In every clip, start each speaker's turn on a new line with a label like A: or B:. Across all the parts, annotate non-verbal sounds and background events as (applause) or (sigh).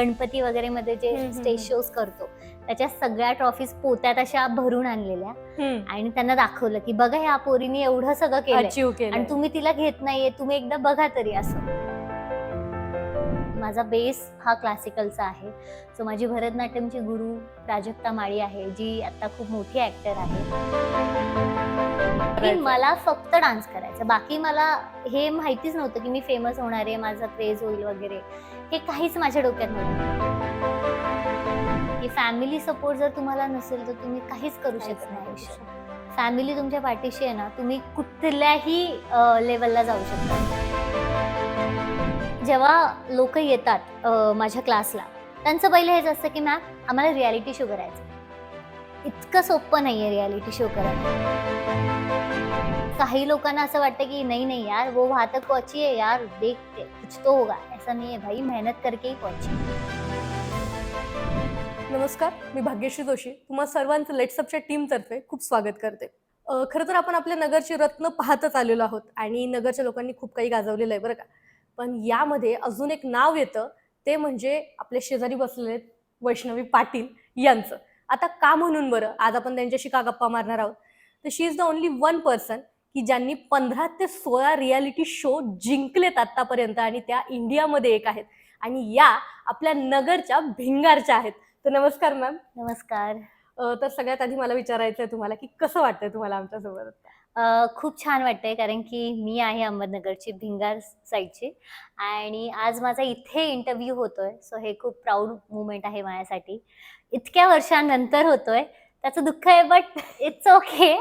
A: गणपती वगैरे मध्ये जे स्टेज. शोज करतो त्याच्या सगळ्या ट्रॉफीज पोत्यात अशा भरून आणलेल्या. आणि त्यांना दाखवलं की बघा ह्या पोरीने एवढं सगळं केलं आणि तुम्ही तिला घेत नाहीये तुम्ही एकदा बघा तरी असं. माझा बेस हा क्लासिकलचा आहे. सो माझी भरतनाट्यमची गुरु प्राजक्ता माळी आहे जी आता खूप मोठी ऍक्टर आहे. मला फक्त डान्स करायचा. बाकी मला हे माहितीच नव्हतं की मी फेमस होणार आहे माझा क्रेज होईल वगैरे. हे काहीच माझ्या डोक्यात नव्हतं. की फॅमिली सपोर्ट जर तुम्हाला नसेल तर तुम्ही काहीच करू शकत नाही आयुष्यात फॅमिली तुमच्या पाठीशी आहे ना तुम्ही कुठल्याही लेवलला जाऊ शकता. जेव्हा लोक येतात माझ्या क्लासला त्यांचं पहिलं हेच असतं की मॅम आम्हाला रियालिटी शो करायचं इतकं सोपं नाही आहे रियालिटी शो करायला. काही लोकांना असं वाटतं की नाही नाही यार वो वाहत तक आहे है यार देखते कुछ तो होगा ऐसा नहीं है भाई मेहनत करके ही पहुंची।
B: नमस्कार मी भाग्यश्री जोशी तुम्हा सर्वांचं लेट्सअपच्या टीमतर्फे खूप स्वागत करते. खरं तर आपण आपल्या नगरची रत्न पाहतच आलेलो आहोत आणि नगरच्या लोकांनी खूप काही गाजवलेलं आहे बरं का. पण यामध्ये अजून एक नाव येतं ते म्हणजे आपल्या शेजारी बसलेले वैष्णवी पाटील यांचं. आता का म्हणून बरं? आज आपण त्यांच्याशी का गप्पा मारणार आहोत? तर she is the only one person की ज्यांनी पंधरा ते सोळा रियालिटी शो जिंकलेत आतापर्यंत आणि त्या इंडियामध्ये एक आहेत. आणि या आपल्या नगरच्या भिंगारच्या आहेत. तर नमस्कार मॅम
A: नमस्कार.
B: तर सगळ्यात आधी मला विचारायचं आहे तुम्हाला की कसं वाटतंय तुम्हाला आमच्यासोबत
A: खूप छान वाटतंय कारण की मी आहे अहमदनगरची भिंगार साईडची आणि आज माझा इथे इंटरव्ह्यू होतोय. सो हे खूप प्राऊड मुवमेंट आहे माझ्यासाठी. इतक्या वर्षानंतर होतोय. त्याचं दुःख आहे बट इट्स ओके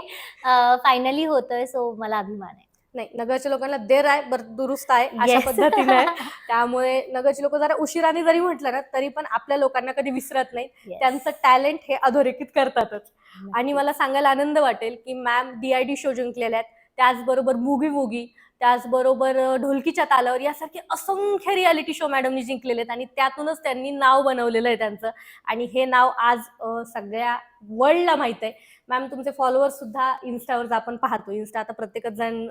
A: फायनली होतोय सो मला अभिमान आहे
B: नाही नगरच्या लोकांना देर आहे बरं दुरुस्त आहे अशा. पद्धतीने आहे. (laughs) त्यामुळे नगरची लोक जरा उशिराने जरी म्हटलं ना तरी पण आपल्या लोकांना कधी विसरत नाही. त्यांचं टॅलेंट हे अधोरेखित करतातच आणि. मला सांगायला आनंद वाटेल की मॅम डीआयडी शो जिंकलेल्या आहेत त्याचबरोबर मुगी वुगी त्याचबरोबर ढोलकीच्या तालावर यासारखे असंख्य रियालिटी शो मॅडमनी जिंकलेले आहेत आणि त्यातूनच त्यांनी नाव बनवलेलं आहे त्यांचं. आणि हे नाव आज सगळ्या वर्ल्डला माहीत आहे. मॅम तुमचे फॉलोअर्स सुद्धा इन्स्टावर आपण पाहतो. इन्स्टा आता प्रत्येकच जण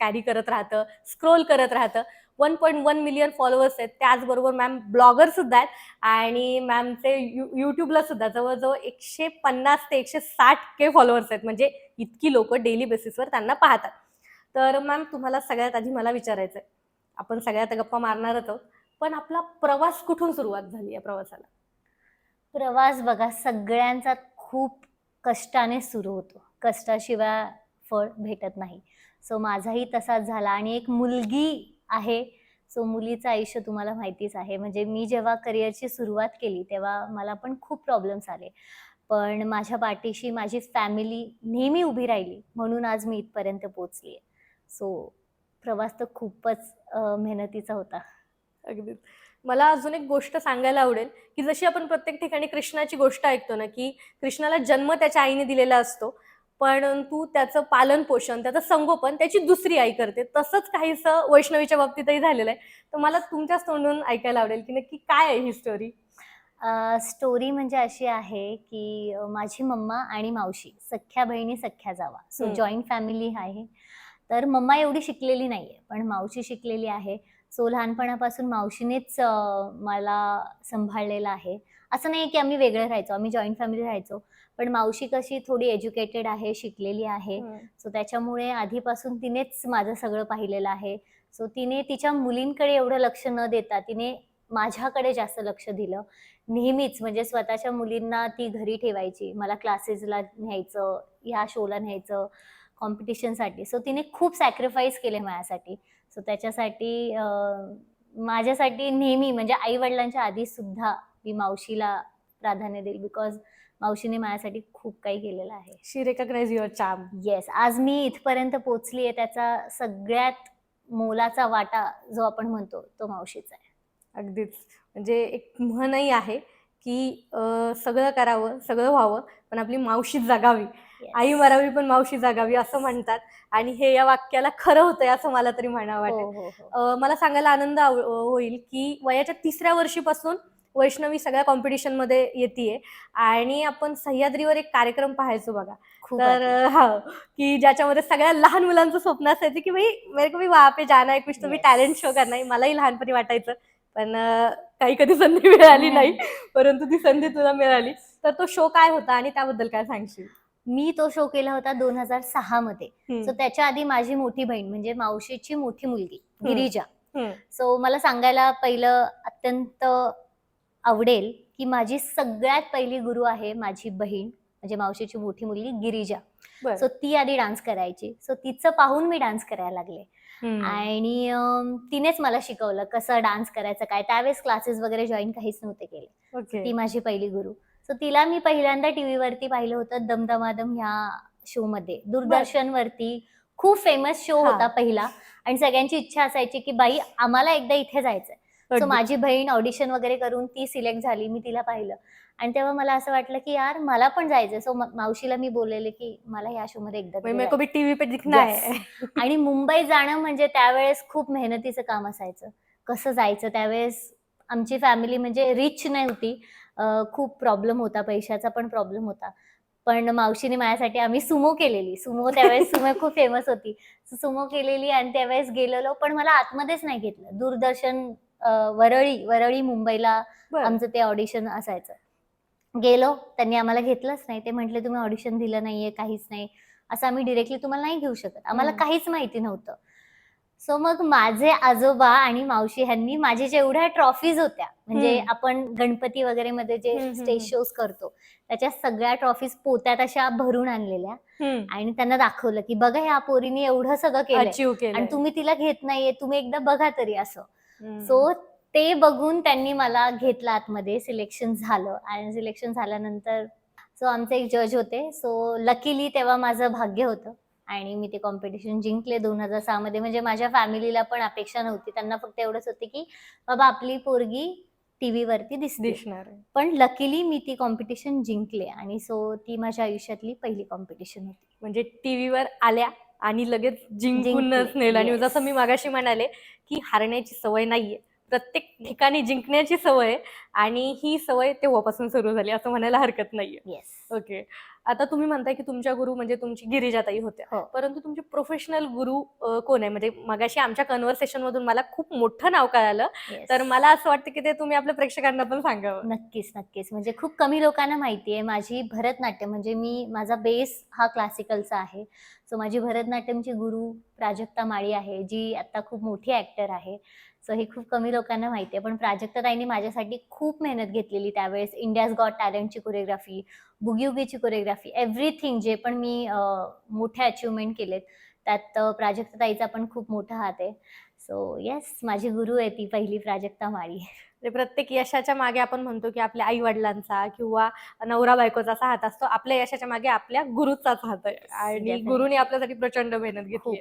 B: कॅरी करत राहतं स्क्रोल करत राहतं. One point one million followers आहेत. त्याचबरोबर मॅम ब्लॉगर सुद्धा आहेत. आणि मॅमचे यू यूट्यूबला सुद्धा जवळजवळ एकशे पन्नास ते एकशे साठ के फॉलोअर्स आहेत. म्हणजे इतकी लोक डेली बेसिसवर त्यांना पाहतात. तर मॅम तुम्हाला सगळ्यात आधी मला विचारायचं आहे आपण सगळ्यात गप्पा मारणारच आहोत पण आपला प्रवास कुठून सुरुवात झाली या प्रवासाला?
A: प्रवास बघा सगळ्यांचा खूप कष्टाने सुरू होतो. कष्टाशिवाय फळ भेटत नाही. सो माझाही तसाच झाला आणि एक मुलगी आहे. सो मुलीचं आयुष्य तुम्हाला माहितीच आहे. म्हणजे मी जेव्हा करिअरची सुरुवात केली तेव्हा मला पण खूप प्रॉब्लेम्स आले. पण माझ्या पाठीशी माझी फॅमिली नेहमी उभी राहिली म्हणून आज मी इथपर्यंत पोचली आहे सो प्रवास तर खूपच मेहनतीचा होता.
B: अगदीच. मला अजून एक गोष्ट सांगायला आवडेल की जशी आपण प्रत्येक ठिकाणी कृष्णाची गोष्ट ऐकतो ना की कृष्णाला जन्म त्याच्या आईने दिलेला असतो परंतु त्याचं पालन पोषण त्याचं संगोपन त्याची दुसरी आई करते. तसंच काहीसं वैष्णवीच्या बाबतीतही झालेलं आहे. तर मला तुमच्याच तोंडून ऐकायला आवडेल की नक्की काय आहे ही स्टोरी
A: स्टोरी म्हणजे अशी आहे की माझी मम्मा आणि मावशी सख्या बहिणी सख्या जावा. सो. जॉईंट फॅमिली आहे. तर मम्मा एवढी शिकलेली नाहीये पण मावशी शिकलेली आहे. सो लहानपणापासून मावशीनेच मला सांभाळलेलं आहे. असं नाही की आम्ही वेगळे राहायचो आम्ही जॉईंट फॅमिली राहायचो पण मावशी कशी थोडी एज्युकेटेड आहे शिकलेली आहे. सो त्याच्यामुळे आधीपासून तिनेच माझं सगळं पाहिलेलं आहे. सो तिने तिच्या मुलींकडे एवढं लक्ष न देता तिने माझ्याकडे जास्त लक्ष दिलं. नेहमीच म्हणजे स्वतःच्या मुलींना ती घरी ठेवायची. मला क्लासेसला न्यायचं ह्या शोला न्यायचं. कॉम्पिटिशनसाठी सो तिने खूप सॅक्रिफाईस केले माझ्यासाठी. सो त्याच्यासाठी माझ्यासाठी नेहमी म्हणजे आई वडिलांच्या आधी सुद्धा मी मावशीला प्राधान्य देईल बिकॉज मावशीने माझ्यासाठी खूप काही केलेलं आहे.
B: She recognise your charm
A: yes आज मी इथपर्यंत पोचली आहे त्याचा सगळ्यात मोलाचा वाटा जो आपण म्हणतो तो मावशीचा आहे.
B: अगदीच. म्हणजे एक म्हणही आहे की सगळं करावं सगळं व्हावं पण आपली मावशी जगावी. आई मरावी पण मावशी जागावी असं म्हणतात. आणि हे या वाक्याला खरं होतंय असं मला तरी म्हणावं वाटेल.
A: हो हो. हो
B: अं, मला सांगायला आनंद होईल की वयाच्या तिसऱ्या वर्षीपासून वैष्णवी सगळ्या कॉम्पिटिशनमध्ये येते आणि आपण सह्याद्रीवर एक कार्यक्रम पाहायचो बघा. तर हा की ज्याच्यामध्ये सगळ्या लहान मुलांचं स्वप्न असायचं की भाई मेरे को भी वहाँ पे जाना है कुछ तो भी
A: Yes.
B: टॅलेंट शो करना है मलाही लहानपणी वाटायचं. पण काही कधी संधी मिळाली. नाही. परंतु ती संधी तुला मिळाली. तर तो शो काय होता आणि त्याबद्दल काय सांगशील?
A: मी तो शो केला होता दोन हजार सहा मध्ये. सो त्याच्या आधी माझी मोठी बहीण म्हणजे मावशीची मोठी मुलगी. गिरिजा. सो मला सांगायला पहिलं अत्यंत आवडेल की माझी सगळ्यात पहिली गुरु आहे माझी बहीण म्हणजे मावशीची मोठी मुलगी गिरिजा. सो ती आधी डान्स करायची सो तिचं पाहून मी डान्स करायला लागले. आणि तिनेच मला शिकवलं कसं डान्स करायचं काय त्यावेळेस क्लासेस वगैरे जॉईन काहीच नव्हते केले ती माझी पहिली गुरु सो तिला मी पहिल्यांदा टीव्ही वरती पाहिलं होतं दमदमादम ह्या शो मध्ये दूरदर्शन वरती खूप फेमस शो. होता पहिला. आणि सगळ्यांची इच्छा असायची की बाई आम्हाला एकदा इथे जायचंय. सो. माझी बहीण ऑडिशन वगैरे करून ती सिलेक्ट झाली मी तिला पाहिलं. आणि तेव्हा मला असं वाटलं की यार मला पण जायचंय. सो मावशीला मी बोललेले की मला या शो मध्ये एकदा.
B: भी टीव्ही पे दिखना
A: Yes.
B: है
A: आणि मुंबईत जाणं म्हणजे त्यावेळेस खूप मेहनतीचं काम असायचं. कसं जायचं? त्यावेळेस आमची फॅमिली म्हणजे रिच नाही होती अं, खूप प्रॉब्लेम होता पैशाचा पण प्रॉब्लेम होता. पण मावशीने माझ्यासाठी आम्ही सुमो केलेली. सुमो त्यावेळेस (laughs) सुमो खूप फेमस होती. सुमो केलेली आणि त्यावेळेस गेलेलो पण मला आतमध्येच नाही घेतलं. दूरदर्शन वरळी वरळी मुंबईला. आमचं ते ऑडिशन असायचं. गेलो त्यांनी आम्हाला घेतलंच नाही. ते म्हटले तुम्ही ऑडिशन दिलं नाहीये काहीच नाही. असं आम्ही डिरेक्टली तुम्हाला नाही घेऊ शकत. आम्हाला. काहीच माहिती नव्हतं. सो मग माझे आजोबा आणि मावशी ह्यांनी माझे जेवढ्या ट्रॉफीज होत्या म्हणजे. आपण गणपती वगैरे मध्ये जे स्टेज. शोज करतो त्याच्या सगळ्या ट्रॉफीज पोत्यात अशा भरून आणलेल्या. आणि त्यांना दाखवलं की बघा ह्या पोरीने एवढं सगळं
B: केलं
A: आणि तुम्ही तिला घेत नाहीये तुम्ही एकदा बघा तरी असं. सो ते बघून त्यांनी मला घेतलं आतमध्ये सिलेक्शन झालं आणि सिलेक्शन झाल्यानंतर सो आमचे एक जज होते सो लकीली तेव्हा माझं भाग्य होतं आणि मी ते कॉम्पिटिशन जिंकले दोन हजार सहा मध्ये म्हणजे माझ्या फॅमिलीला पण अपेक्षा नव्हती त्यांना फक्त एवढंच होते की बाबा आपली पोरगी टीव्ही वरती दिसते.
B: दिसणार आहे.
A: पण लकीली मी ती कॉम्पिटिशन जिंकले आणि सो ती माझ्या आयुष्यातली पहिली कॉम्पिटिशन होती.
B: म्हणजे टीव्हीवर आल्या आणि लगेच जिंकूनच
A: जिंकले.
B: नेलं. आणि
A: Yes.
B: जसं मी मागाशी म्हणाले की हारण्याची सवय नाहीये. प्रत्येक ठिकाणी जिंकण्याची सवय आहे आणि ही सवय तेव्हापासून सुरू झाली असं म्हणायला हरकत नाहीये.
A: येस
B: ओके आता तुम्ही म्हणताय की तुमच्या गुरु म्हणजे तुमची गिरिजाताई होत्या.
A: हो.
B: परंतु तुमचे प्रोफेशनल गुरु कोण आहे? म्हणजे मगाशी आमच्या कन्व्हर्सेशन मधून मला खूप मोठं नाव कळालं. तर मला असं वाटतं की ते तुम्ही आपल्या प्रेक्षकांना पण सांगावं.
A: नक्कीच नक्कीच. म्हणजे खूप कमी लोकांना माहिती आहे माझी भरतनाट्यम म्हणजे मी माझा बेस हा क्लासिकलचा आहे. सो माझी भरतनाट्यमची गुरु प्राजक्ता माळी आहे जी आता खूप मोठी ऍक्टर आहे. सो हे खूप कमी लोकांना माहिती आहे पण प्राजक्ताताईंनी माझ्यासाठी खूप मेहनत घेतलेली त्यावेळेस. इंडियाज गॉट टॅलेंटची कोरिओग्राफी बुगियुगीची कोरिओग्राफी एव्हरीथिंग जे पण मी मोठे अचिव्हमेंट केलेत त्यात प्राजक्ता ताईचा पण खूप मोठा हात आहे. सो येस माझी गुरु आहे ती पहिली प्राजक्ता माळी.
B: प्रत्येक यशाच्या मागे आपण म्हणतो की आपल्या आई वडिलांचा किंवा नवरा बायकोचा असा हात असतो. आपल्या यशाच्या मागे आपल्या गुरुचाच हात आहे. आणि. गुरुने आपल्यासाठी प्रचंड मेहनत घेतली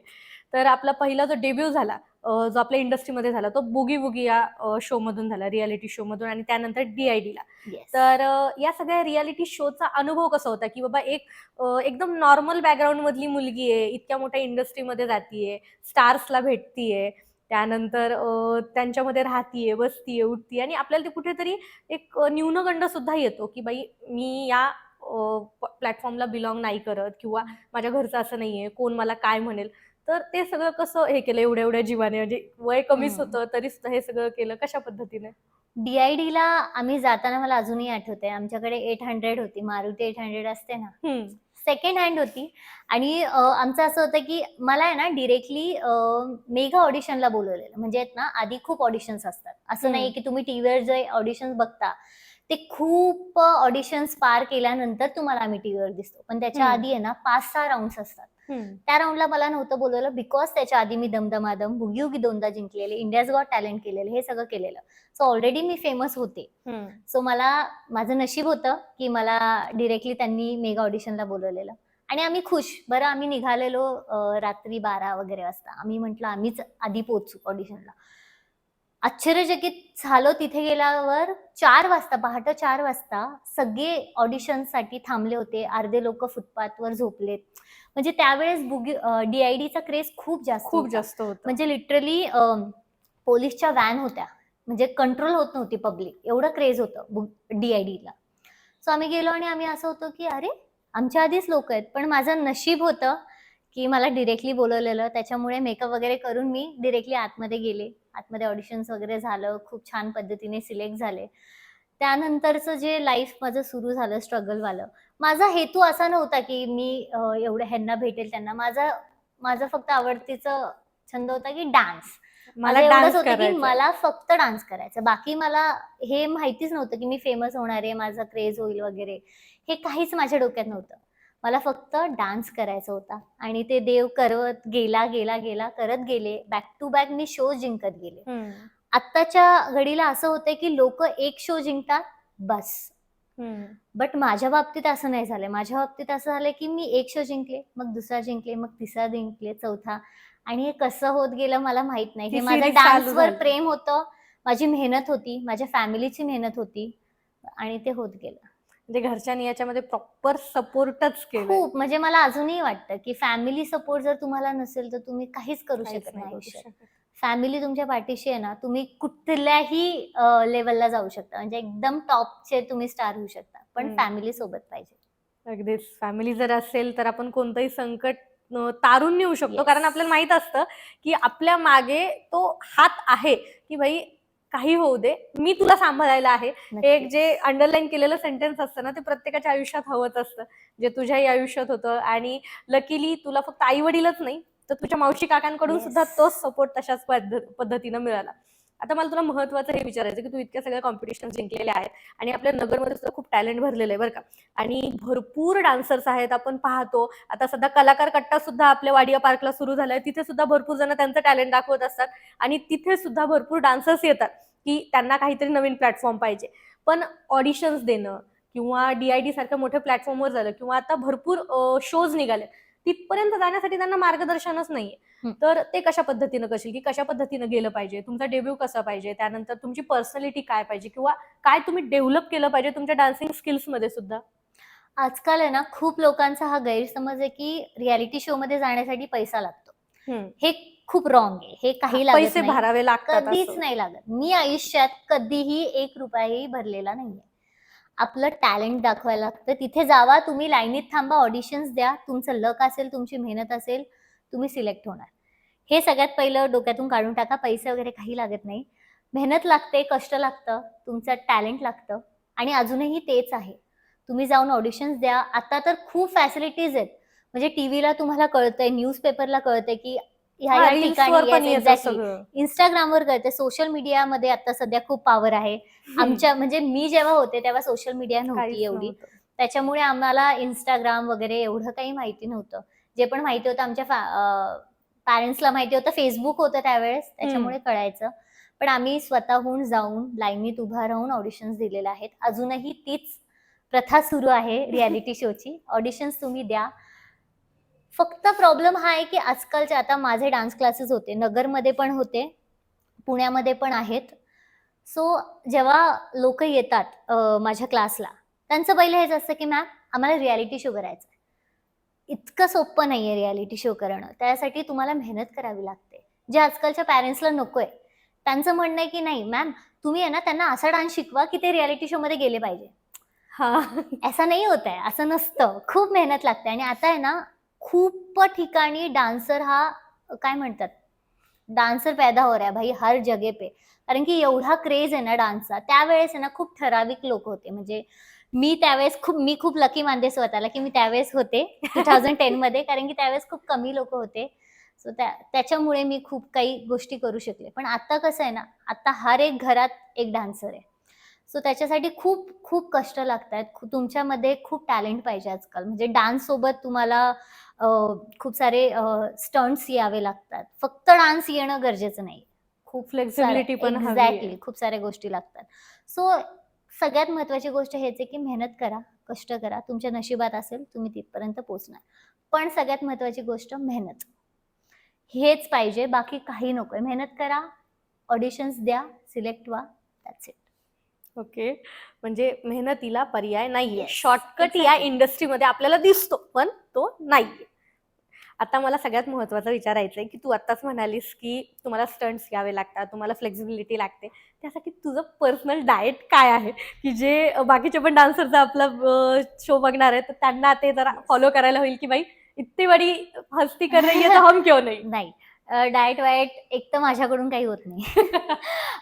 B: तर आपला पहिला जो डेब्यू झाला जो आपल्या इंडस्ट्रीमध्ये झाला तो बुगी बुगी या शो मधून झाला रियालिटी शो मधून आणि त्यानंतर डीआयडीला
A: येस
B: तर या सगळ्या रियालिटी शोचा अनुभव कसा होता की बाबा एक एकदम नॉर्मल बॅकग्राऊंड मधली मुलगी आहे इतक्या मोठ्या इंडस्ट्रीमध्ये जातीये स्टार्सला भेटतीये त्यानंतर त्यांच्यामध्ये राहतीये बसतीये उठतीये आणि आपल्याला ते कुठेतरी एक न्यूनगंड सुद्धा येतो की बाई मी या प्लॅटफॉर्मला बिलॉंग नाही करत किंवा माझ्या घरचं असं नाहीये कोण मला काय म्हणेल. तर ते सगळं कसं हे केलं एवढ्या एवढ्या जीवाने? म्हणजे वय कमीच. होतं तरी सुद्धा हे सगळं केलं कशा पद्धतीने?
A: डीआयडी ला आम्ही जाताना मला अजूनही आठवते आमच्याकडे एट हंड्रेड होती मारुती एट हंड्रेड असते ना. सेकंड हँड होती आणि आमचं असं होतं की मला आहे ना डिरेक्टली मेगा ऑडिशनला बोलवलेलं म्हणजे आहेत ना आधी खूप ऑडिशन्स असतात असं. नाही की तुम्ही टीव्हीवर जे ऑडिशन्स बघता ते खूप ऑडिशन्स पार केल्यानंतर तुम्हाला आम्ही टीव्हीवर दिसतो पण त्याच्या. आधी आहे ना पाच सहा राऊंड असतात. त्या राऊंडला मला नव्हतं बोलवलं बिकॉज त्याच्या आधी मी दमदमादम बुगियुगी दोनदा जिंकलेले इंडियाज गॉट टॅलेंट केलेलं हे सगळं केलेलं. सो ऑलरेडी मी फेमस होते. सो मला माझं नशीब होतं की मला डिरेक्टली त्यांनी मेगा ऑडिशनला बोलवलेलं. आणि आम्ही खुश. बरं आम्ही निघालेलो रात्री बारा वगैरे वाजता. आम्ही म्हटलं आम्हीच आधी पोहोचू ऑडिशनला आश्चर्यचकित झालो तिथे गेल्यावर चार वाजता पहाटे चार वाजता सगळे ऑडिशनसाठी थांबले होते. अर्धे लोक फुटपाथवर झोपलेत. म्हणजे त्यावेळेस बुगी डीआयडीचा क्रेज खूप जास्त
B: खूप. जास्त होतं.
A: म्हणजे लिटरली पोलीसच्या व्हॅन होत्या. म्हणजे कंट्रोल होत नव्हती पब्लिक एवढं क्रेज होतं डीआयडीला सो आम्ही गेलो आणि आम्ही असं होतो की अरे आमच्या आधीच लोक आहेत. पण माझं नशीब होतं की मला डिरेक्टली बोलवलेलं. त्याच्यामुळे मेकअप वगैरे करून मी डिरेक्टली आतमध्ये गेले. आतमध्ये ऑडिशन्स वगैरे झालं. खूप छान पद्धतीने सिलेक्ट झाले. त्यानंतरचं जे लाईफ माझं सुरू झालं स्ट्रगलवालं माझा हेतू असा नव्हता की मी एवढं ह्यांना भेटेल त्यांना. माझा माझा फक्त आवडतीचा छंद होता की डान्स
B: मला
A: एवढंच
B: डान्स
A: होतं की मला फक्त डान्स करायचा. बाकी मला हे माहितीच नव्हतं की मी फेमस होणार आहे माझा क्रेज होईल वगैरे. हे काहीच माझ्या डोक्यात नव्हतं. मला फक्त डान्स करायचा होता. आणि ते देव करत गेला गेला गेला करत गेले. बॅक टू बॅक मी शो जिंकत गेले. आत्ताच्या घडीला असं होतंय की लोक एक शो जिंकतात बस. बट माझ्या बाबतीत असं नाही झालंय. माझ्या बाबतीत असं झालंय की मी एक शो जिंकले मग दुसरा जिंकले मग तिसरा जिंकले चौथा. आणि हे कसं होत गेलं मला माहीत नाही. हे माझं डान्सवर
B: झाली.
A: प्रेम होतं. माझी मेहनत होती. माझ्या फॅमिलीची मेहनत होती. आणि ते होत गेलं.
B: म्हणजे घरच्यांनी याच्यामध्ये प्रॉपर सपोर्टच केलं
A: खूप. म्हणजे मला अजूनही वाटतं की फॅमिली सपोर्ट जर तुम्हाला नसेल तर तुम्ही काहीच करू शकत नाही आयुष्यात. फॅमिली तुमच्या पाठीशी आहे ना तुम्ही कुठल्याही लेवलला जाऊ शकता. म्हणजे एकदम टॉपचे तुम्ही स्टार होऊ शकता. पण
B: हम्म.
A: फॅमिली सोबत पाहिजे.
B: अगदीच. फॅमिली जर असेल तर आपण कोणतंही संकट अं, तारून नेऊ शकतो.
A: Yes.
B: कारण आपल्याला माहीत असतं की आपल्या मागे तो हात आहे. की भाई काही होऊ दे मी तुला सांभाळायला आहे हे एक. जे अंडरलाईन केलेलं सेंटेन्स असतं ना ते प्रत्येकाच्या आयुष्यात हवंच असतं जे तुझ्याही आयुष्यात होतं आणि लकीली तुला फक्त आई वडीलच नाही तर तुझ्या मावशी काकांकडून
A: Yes.
B: सुद्धा तोच सपोर्ट तशाच पद्ध- पद्धतीनं मिळाला आता मला तुला महत्वाचं हे विचारायचं की तू इतक्या सगळ्या कॉम्पिटिशन जिंकलेल्या आहेत आणि आपल्या नगरमध्ये सुद्धा खूप टॅलेंट भरलेलं आहे बरं का. आणि भरपूर डान्सर्स आहेत आपण पाहतो. आता सध्या कलाकार कट्टा सुद्धा आपल्या वाडिया पार्कला सुरू झालाय. तिथे सुद्धा भरपूर जण त्यांचं टॅलेंट दाखवत असतात. आणि तिथे सुद्धा भरपूर डान्सर्स येतात की त्यांना काहीतरी नवीन प्लॅटफॉर्म पाहिजे. पण ऑडिशन्स देणं किंवा डीआयडी सारख्या मोठ्या प्लॅटफॉर्मवर झालं किंवा आता भरपूर शोज निघाले तिथपर्यंत जाण्यासाठी त्यांना मार्गदर्शनच नाहीये. तर ते कशा पद्धतीनं करशील? की कशा पद्धतीनं गेलं पाहिजे? तुमचा डेब्यू कसा पाहिजे? त्यानंतर तुमची पर्सनॅलिटी काय पाहिजे? किंवा काय तुम्ही डेव्हलप केलं पाहिजे तुमच्या डान्सिंग स्किल्समध्ये सुद्धा?
A: आजकाल आहे ना खूप लोकांचा हा गैरसमज आहे की रियालिटी शो मध्ये जाण्यासाठी पैसा लागतो. हे. खूप रॉंग आहे. हे काही
B: पैसे. भरावे लागतात
A: कधीच. नाही लागत. मी आयुष्यात कधीही एक रुपयाही भरलेला नाहीये. आपलं टॅलेंट दाखवायला. लागतं तिथे जावा तुम्ही लाईनीत थांबा ऑडिशन्स द्या. तुमचं लक असेल तुमची मेहनत असेल तुम्ही सिलेक्ट होणार. हे सगळ्यात पहिलं डोक्यातून काढून टाका. पैसे वगैरे काही लागत नाही. मेहनत लागते कष्ट लागतं तुमचं टॅलेंट लागतं आणि अजूनही तेच आहे. तुम्ही जाऊन ऑडिशन्स द्या. आता तर खूप फॅसिलिटीज आहेत. म्हणजे टीव्हीला तुम्हाला कळतंय न्यूजपेपरला कळतंय की ह्या ठिकाणी. इंस्टाग्रामवर कळते. सोशल मीडियामध्ये आता सध्या खूप पॉवर आहे. आमच्या (laughs) म्हणजे मी जेव्हा होते तेव्हा सोशल मीडिया नव्हती एवढी. त्याच्यामुळे आम्हाला इंस्टाग्राम वगैरे एवढं काही माहिती नव्हतं. जे पण माहिती होतं आमच्या पॅरेंट्सला माहिती होतं. फेसबुक होतं त्यावेळेस त्याच्यामुळे कळायचं. पण आम्ही स्वतःहून जाऊन लाईनीत उभा राहून ऑडिशन्स दिलेले आहेत. अजूनही तीच प्रथा सुरू आहे रियालिटी शोची ऑडिशन्स तुम्ही द्या. फक्त प्रॉब्लेम हा आहे की आजकालचे आता माझे डान्स क्लासेस होते. नगरमध्ये पण होते. पुण्यामध्ये पण आहेत. सो जेव्हा लोक येतात माझ्या क्लासला त्यांचं पहिलं हेच असतं की मॅम आम्हाला रियालिटी शो करायचा आहे इतकं सोपं नाही आहे रियालिटी शो करणं. त्यासाठी तुम्हाला मेहनत करावी लागते. जे आजकालच्या पॅरेंट्सला नको आहे त्यांचं म्हणणं आहे की नाही मॅम तुम्ही आहे ना त्यांना असा डान्स शिकवा की ते रियालिटी शोमध्ये गेले पाहिजे.
B: हा. (laughs)
A: असं नाही होत आहे असं नसतं. खूप मेहनत लागते. आणि आता आहे ना खूप ठिकाणी डान्सर हा काय म्हणतात? डान्सर पैदा हो रहा है भाई हर जगे पे. कारण की एवढा क्रेज आहे ना डान्सचा त्यावेळेस आहे ना खूप ठराविक लोक होते. म्हणजे मी त्यावेळेस खूप मी खूप लकी मानते स्वतःला की मी त्यावेळेस होते टू थाउजंड टेन मध्ये. कारण की त्यावेळेस खूप कमी लोक होते. सो त्या त्याच्यामुळे मी खूप काही गोष्टी करू शकले. पण आता कसं आहे ना आता हर एक घरात एक डान्सर आहे. सो त्याच्यासाठी खूप खूप कष्ट लागतात तुमच्यामध्ये खूप टॅलेंट पाहिजे आजकाल. म्हणजे डान्स सोबत तुम्हाला खूप सारे स्टंट्स यावे लागतात. फक्त डान्स येणं गरजेचं नाही.
B: खूप फ्लेक्सिबिलिटी पण
A: एक्झॅक्टली. खूप साऱ्या गोष्टी लागतात. सो सगळ्यात महत्वाची गोष्ट हेच आहे की मेहनत करा कष्ट करा. तुमच्या नशिबात असेल तुम्ही तिथपर्यंत पोहोचणार. पण सगळ्यात महत्वाची गोष्ट मेहनत. हेच पाहिजे बाकी काही नकोय मेहनत करा ऑडिशन्स द्या सिलेक्ट व्हा दॅट्स इट
B: ओके म्हणजे मेहनतीला पर्याय नाहीये.
A: Yes,
B: शॉर्टकट या. इंडस्ट्रीमध्ये आपल्याला दिसतो पण तो नाहीये. आता मला सगळ्यात महत्वाचं विचारायचंय की तू आत्ताच म्हणालीस की तुम्हाला स्टंट्स घ्यावे लागतात तुम्हाला फ्लेक्झिबिलिटी लागते. त्यासाठी तुझं पर्सनल डाएट काय आहे? की जे बाकीचे पण डान्सरचा आपला शो बघणार आहे तर त्यांना ते जरा फॉलो करायला होईल की बाई इतनी बड़ी हस्ती कर रही है तो हम क्यों नहीं?
A: नाही. (laughs) डाएट वायट एक तर माझ्याकडून काही होत नाही. (laughs)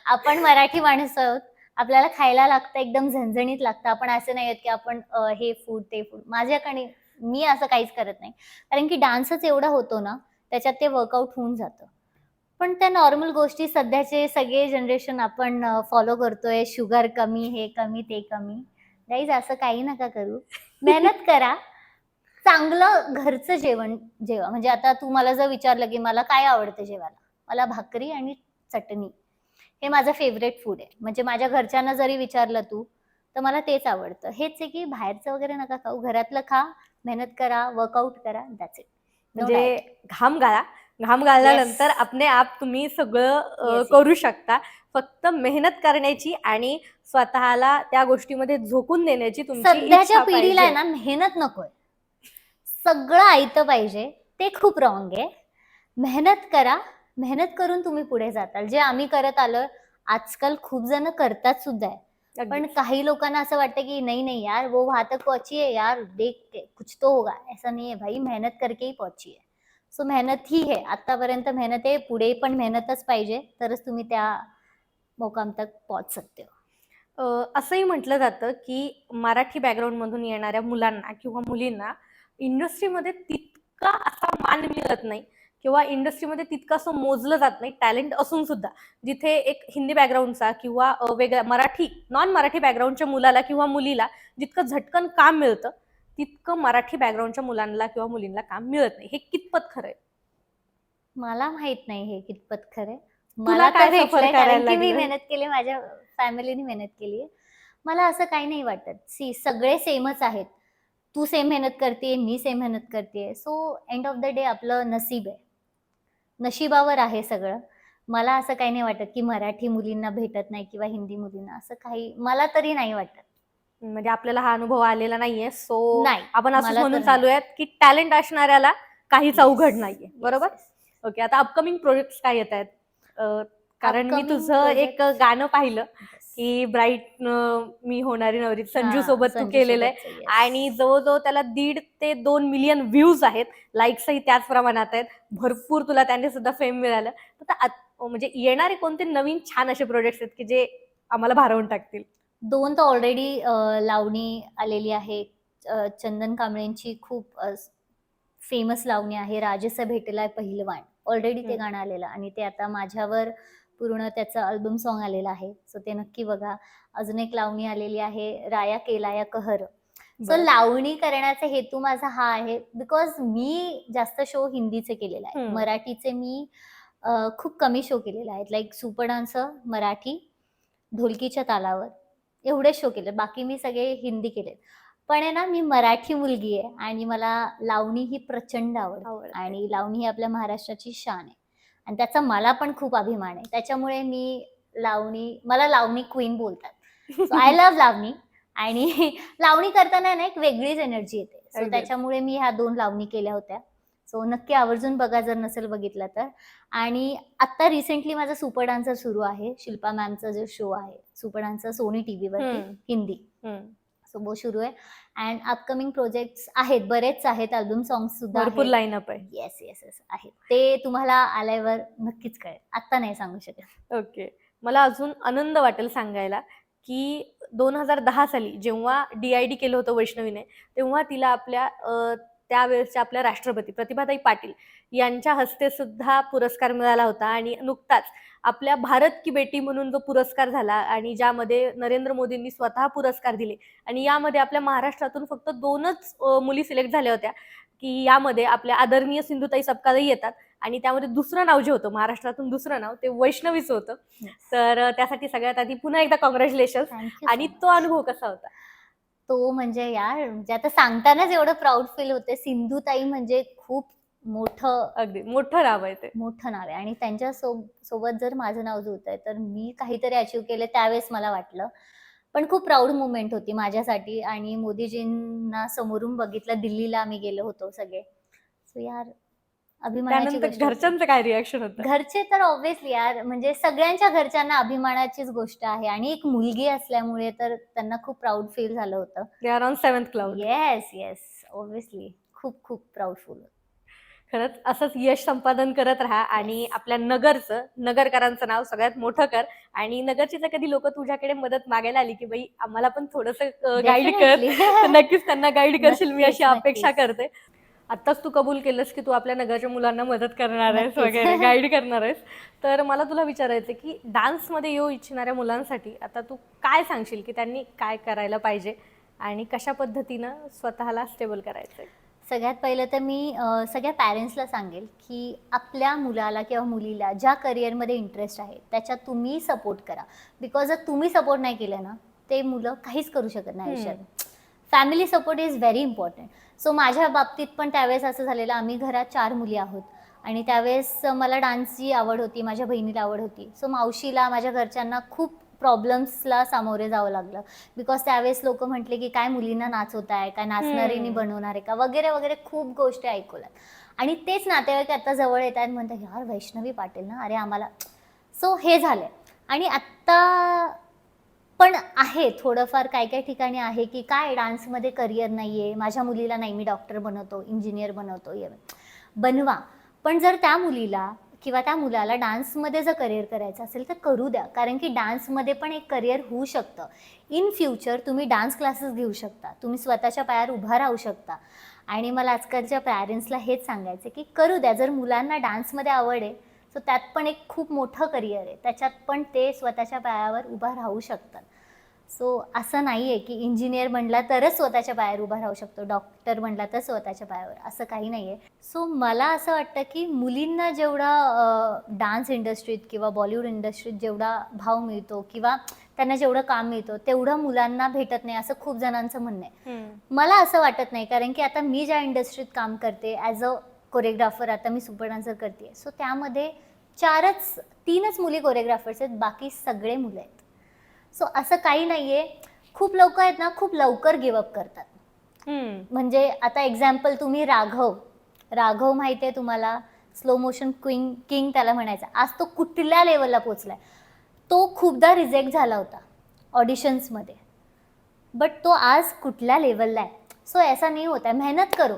A: आपण मराठी माणसं आहोत आपल्याला खायला लागतं एकदम झणझणीत लागतं. आपण असं नाही आहेत की आपण अ, हे फूड ते फूड माझ्याकडे मी असं काहीच करत नाही. कारण की डान्सच एवढा होतो ना त्याच्यात ते वर्कआउट होऊन जातं. पण त्या नॉर्मल गोष्टी सध्याचे सगळे जनरेशन आपण फॉलो करतोय. शुगर कमी हे कमी ते कमी. गाईज असं काही नका करू. (laughs) मेहनत करा. चांगलं घरचं जेवण जेवा. म्हणजे आता तू मला जर विचारलं की मला काय आवडतं जेवायला? मला भाकरी आणि चटणी. हे माझं फेवरेट फूड आहे. म्हणजे माझ्या घरच्यांना जरी विचारलं तू तर मला तेच आवडतं. हेच आहे की बाहेरचं वगैरे नका खाऊ. घरातलं खा. मेहनत करा वर्कआउट करा दॅट्स इट
B: म्हणजे घाम गाळा घाम गाळल्यानंतर आपले आप तुम्ही सगळं. करू शकता. फक्त मेहनत करण्याची आणि स्वतःला त्या गोष्टीमध्ये झोकून देण्याची तुमची
A: सध्याच्या पिढीला आहे. ना मेहनत नकोय. सगळं ऐकतं पाहिजे. ते खूप रॉंग आहे. मेहनत करा. मेहनत करून तुम्ही पुढे जाताल. जे आम्ही करत आलोय आजकाल खूप जण करतात सुद्धा आहे. पण काही लोकांना असं वाटतं की नहीं नहीं यार वो वहां तक पहुंची है यार देख के कुछ तो होगा. ऐसा नहीं है भाई मेहनत करके ही पहुंची है. सो मेहनत ही आहे आतापर्यंत मेहनत आहे पुढे पण मेहनतच पाहिजे तरच तुम्ही त्या मोकाम तक पोहोच सकते हो.
B: असंही म्हटलं जातं की मराठी बॅकग्राऊंडमधून येणाऱ्या मुलांना किंवा मुलींना इंडस्ट्रीमध्ये तितका असा मान मिळत नाही. किंवा इंडस्ट्रीमध्ये तितकं असं मोजलं जात नाही टॅलेंट असून सुद्धा. जिथे एक हिंदी बॅकग्राऊंडचा किंवा वेगळ्या मराठी नॉन मराठी बॅकग्राऊंडच्या मुलाला किंवा मुलीला जितकं झटकन काम मिळतं तितकं मराठी बॅकग्राऊंडच्या मुलांना किंवा मुलींना काम मिळत नाही. हे कितपत खरं आहे?
A: मला माहीत नाही हे कितपत खरं आहे.
B: तुला
A: मला
B: काय
A: कारण की मी? मेहनत केली माझ्या फॅमिलीने मेहनत केली मला असं काही नाही वाटत. सी सगळे सेमच आहेत. तू सेम मेहनत करते मी सेम मेहनत करते so end of the day आपलं नशीब आहे. नशिबावर आहे सगळं. मला असं काही नाही वाटत की मराठी मुलींना भेटत नाही किंवा हिंदी मुलींना असं काही मला तरी नाही वाटत.
B: म्हणजे आपल्याला हा अनुभव आलेला नाहीये. सो
A: नाही
B: आपण असं
A: मला तर
B: म्हणून
A: नाही.
B: चालू आहेत की टॅलेंट असणाऱ्याला काहीच अवघड नाहीये. बरोबर. ओके आता अपकमिंग प्रोजेक्ट काय येत आहेत? कारण मी
A: Upcoming
B: तुझं एक
A: projects-
B: गाणं पाहिलं. की ब्राईट मी होणारी नवरी. संजू सोबत तू केलेलं आहे. आणि जवळजवळ त्याला दीड ते दोन मिलियन व्ह्यूज आहेत. लाईक्सही त्याच प्रमाणात आहेत. भरपूर तुला त्याने सुद्धा फेम मिळालं. तर म्हणजे येणारे कोणते नवीन छान असे प्रोजेक्ट्स आहेत की जे आम्हाला भारावून टाकतील?
A: दोन तर ऑलरेडी लावणी आलेली आहे. चंदन कांबळेंची खूप फेमस लावणी आहे. राजस भेटलाय पहिलवान. ऑलरेडी ते. गाणं आलेलं. आणि ते आता माझ्यावर पूर्ण त्याचं अल्बम सॉन्ग आलेलं आहे. सो ते नक्की बघा. अजून एक लावणी आलेली आहे राया केलाया कहर. सो. लावणी करण्याचा हेतू माझा हा आहे बिकॉज मी जास्त शो हिंदीचे केलेले
B: हम्म.
A: मराठीचे मी खूप कमी शो केलेले आहेत लाईक सुपर डान्सर मराठी ढोलकीच्या तालावर. एवढे शो केले. बाकी मी सगळे हिंदी केले पण आहे ना मी मराठी मुलगी आहे आणि मला लावणी ही प्रचंड आवडते. आणि लावणी ही आपल्या महाराष्ट्राची शान आहे. आणि त्याचा मला पण खूप अभिमान आहे. त्याच्यामुळे मी लावणी मला लावणी क्वीन बोलतात. आय लव्ह लावणी आणि (laughs) लावणी करताना ना एक वेगळीच एनर्जी येते. सो. त्याच्यामुळे मी ह्या दोन लावणी केल्या होत्या. सो नक्की आवर्जून बघा जर नसेल बघितलं तर. आणि आत्ता रिसेंटली माझा सुपर डान्सर सुरू आहे. शिल्पा मॅमचा जो शो आहे सुपर डान्सर सोनी टीव्हीवरती
B: हम्म.
A: हिंदी. सो वो सुरू आहे अँड अपकमिंग प्रोजेक्ट्स आहेत. बरेच आहेत. अल्बम सॉंग सुद्धा
B: भरपूर लाईनअप आहे.
A: येस येस येस आहेत. ते तुम्हाला आल्यावर नक्कीच कळेल. आत्ता नाही सांगू शकत.
B: ओके मला अजून आनंद वाटेल सांगायला की दोन हजार दहा साली जेव्हा डी आय डी केलं होतं वैष्णवीने तेव्हा तिला आपल्या त्यावेळेसच्या आपल्या राष्ट्रपती प्रतिभाताई पाटील यांच्या हस्ते सुद्धा पुरस्कार मिळाला होता. आणि नुकताच आपल्या भारत की बेटी म्हणून जो पुरस्कार झाला आणि ज्यामध्ये नरेंद्र मोदींनी स्वतः पुरस्कार दिले आणि यामध्ये आपल्या महाराष्ट्रातून फक्त दोनच मुली सिलेक्ट झाल्या होत्या की यामध्ये आपल्या आदरणीय सिंधुताई सपकाळही येतात आणि त्यामध्ये दुसरं नाव जे होतं महाराष्ट्रातून दुसरं नाव ते वैष्णवीचं होतं. तर त्यासाठी सगळ्यात आधी पुन्हा एकदा कॉंग्रॅच्युलेशन आणि तो अनुभव कसा होता?
A: तो म्हणजे यार म्हणजे आता सांगतानाच एवढं प्राऊड फील होते. सिंधुताई म्हणजे खूप मोठं
B: अगदी मोठं नाव आहे ते.
A: मोठं नाव आहे. आणि त्यांच्या सो- सोबत जर माझं नाव जुळतंय तर मी काहीतरी अचीव केलं त्यावेळेस मला वाटलं. पण खूप प्राऊड मुवमेंट होती माझ्यासाठी. आणि मोदीजींना समोरून बघितलं दिल्लीला आम्ही गेलो होतो सगळे. सो यार अभिमानाची
B: त्यानंतर
A: गोष्ट. होती.
B: घरच्यांचं काय रिॲक्शन होतं?
A: घरचे तर ऑब्व्हियसली यार म्हणजे सगळ्यांच्या घरच्यांना अभिमानाचीच गोष्ट आहे. आणि एक मुलगी असल्यामुळे तर त्यांना खूप प्राऊड फील झालं होतं.
B: They are on seventh cloud
A: yes yes obviously खूप खूप प्राऊडफुल
B: खरंच असंच यश संपादन करत राहा आणि आपल्या नगरचं नगरकरांचं नाव सगळ्यात मोठं कर. आणि नगरची जर कधी लोक तुझ्याकडे मदत मागायला आली की बाई आम्हाला पण थोडस गाईड कर. तर (laughs) नक्कीच त्यांना गाईड (laughs) करशील मी अशी
A: नक्कीच,
B: अपेक्षा
A: नक्कीच.
B: करते. आत्ताच तू कबूल केलंस की तू आपल्या नगरच्या मुलांना मदत करणार आहेस. वगैरे (laughs) गाईड करणार आहेस तर मला तुला विचारायचं की डान्समध्ये येऊ इच्छिणाऱ्या मुलांसाठी आता तू काय सांगशील की त्यांनी काय करायला पाहिजे आणि कशा पद्धतीनं स्वतःला स्टेबल करायचंय
A: सगळ्यात पहिलं तर मी सगळ्या पॅरेंट्सला सांगेल की आपल्या मुलाला किंवा मुलीला ज्या करिअरमध्ये इंटरेस्ट आहे त्याच्यात तुम्ही सपोर्ट करा बिकॉज जर तुम्ही सपोर्ट नाही केलं ना ते मुलं काहीच करू शकत नाही. आयुष्यात family support is very important so माझ्या बाबतीत पण त्यावेळेस असं झालेलं आम्ही घरात चार मुली आहोत. आणि त्यावेळेस मला डान्सची आवड होती माझ्या बहिणीला आवड होती. सो मावशीला माझ्या घरच्यांना खूप प्रॉब्लेम्सला सामोरे जावं लागलं. बिकॉज त्यावेळेस लोक म्हटले की काय मुलींना नाचवत आहे काय नाचणारीनी. बनवणार आहे का? वगैरे वगैरे खूप गोष्टी ऐकवल्यात आणि तेच नातेवाईक आता जवळ येत आहेत म्हणतात यार वैष्णवी पाटील ना? अरे आम्हाला सो हे झालंय. आणि आत्ता पण आहे थोडंफार काय काय ठिकाणी आहे की काय डान्समध्ये करिअर नाही आहे माझ्या मुलीला नाही मी डॉक्टर बनवतो इंजिनियर बनवतो बनवा. पण जर त्या मुलीला किंवा त्या मुलाला डान्समध्ये जर करिअर करायचं असेल तर करू द्या कारण की डान्समध्ये पण एक करिअर होऊ शकतं. इन फ्युचर तुम्ही डान्स क्लासेस घेऊ शकता तुम्ही स्वतःच्या पायावर उभा राहू शकता. आणि मला आजकालच्या पॅरेंट्सला हेच सांगायचं की करू द्या जर मुलांना डान्समध्ये आवड आहे सो त्यात पण एक खूप मोठं करिअर आहे त्याच्यात पण ते स्वतःच्या पायावर उभा राहू शकतात. सो असं नाही आहे की इंजिनियर म्हणला तरच स्वतःच्या पायावर उभा राहू शकतो डॉक्टर म्हणला तर स्वतःच्या पायावर असं काही नाही आहे सो मला असं वाटतं की मुलींना जेवढा डान्स इंडस्ट्रीत किंवा बॉलिवूड इंडस्ट्रीत जेवढा भाव मिळतो किंवा त्यांना जेवढं काम मिळतं तेवढं मुलांना भेटत नाही असं खूप जणांचं म्हणणं आहे. मला असं वाटत नाही कारण की आता मी ज्या इंडस्ट्रीत काम करते ॲज अ कोरिओग्राफर आता मी सुपर डान्सर करते सो त्यामध्ये चारच तीनच मुली कोरिओग्राफर्स आहेत बाकी सगळे मुलं आहेत. सो असं काही नाही आहे खूप लोक आहेत ना खूप लवकर गिवअप करतात. म्हणजे आता एक्झाम्पल तुम्ही राघव. राघव माहिती आहे तुम्हाला? स्लो मोशन क्विंग किंग त्याला म्हणायचं. आज तो कुठल्या लेवलला पोचलाय तो खूपदा रिजेक्ट झाला होता ऑडिशन्समध्ये बट तो आज कुठल्या लेवलला आहे? सो ऐसा नाही होता मेहनत करो.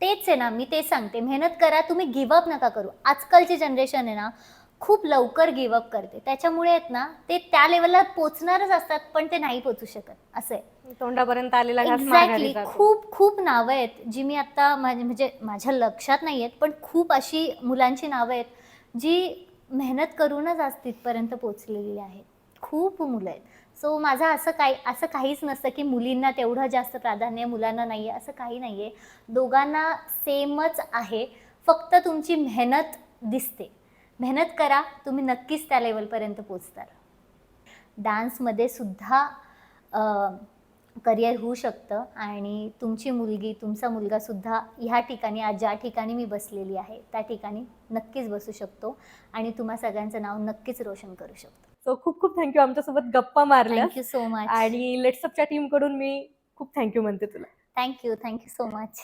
A: तेच आहे ना मी तेच सांगते. मेहनत करा तुम्ही गिवअप नका करू. आजकालची जनरेशन आहे ना खूप लवकर गिवअप करते. त्याच्यामुळे आहेत ना ते त्या लेवलला पोचणारच असतात पण ते नाही पोचू शकत. असं आहे.
B: तोंडापर्यंत आलेला घास माघारी
A: एक्झॅक्टली
B: जातो.
A: खूप खूप नावं आहेत जी मी आता म्हणजे माझ्या लक्षात नाही आहेत पण खूप अशी मुलांची नावं आहेत जी मेहनत करूनच आज तिथपर्यंत पोचलेली आहेत. खूप मुलं आहेत. सो माझं असं काही असं काहीच नसतं की मुलींना तेवढं जास्त प्राधान्य मुलांना नाही आहे असं काही नाही आहे दोघांना सेमच आहे. फक्त तुमची मेहनत दिसते. मेहनत करा तुम्ही नक्कीच त्या लेवलपर्यंत पोचताल. डान्समध्ये सुद्धा करिअर होऊ शकतं आणि तुमची मुलगी तुमचा मुलगासुद्धा ह्या ठिकाणी आज ज्या ठिकाणी मी बसलेली आहे त्या ठिकाणी नक्कीच बसू शकतो आणि तुम्हा सगळ्यांचं नाव नक्कीच रोशन करू शकतो.
B: सो खूप खूप थँक्यू आमच्यासोबत गप्पा मारल्या
A: थँक्यू सो मच
B: आणि लेट्सअपच्या टीमकडून मी खूप थँक्यू म्हणते तुला.
A: Thank you thank you so much